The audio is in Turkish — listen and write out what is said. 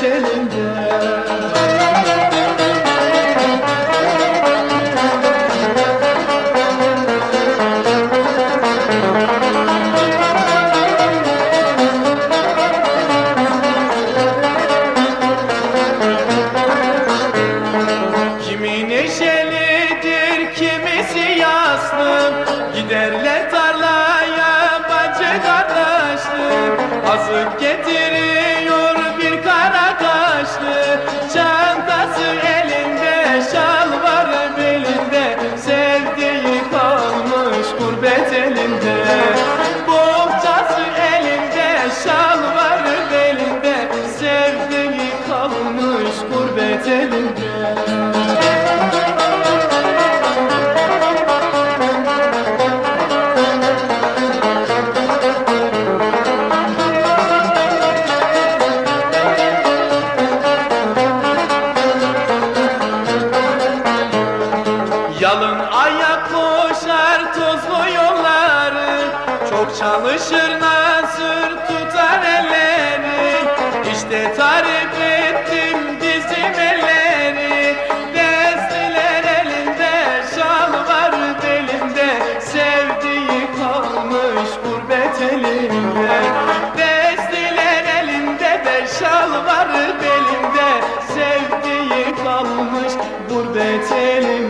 gurbet elinde Kimi neşelidir, kimisi yaslı. Giderler tarlaya bacı kardeşlik Azık getiriyor gurbet elinde Bohçası elinde, şalvarı belinde Sevdiği kalmış gurbet elinde. Yalın ayak aşar tozlu yolları Çok çalışır nasır tutar elleri İşte tarif ettim dizim elleri Destiler elinde şal var belinde. Sevdiği kalmış gurbet elinde. Destiler elinde de şal var belinde. Sevdiği kalmış gurbet elinde.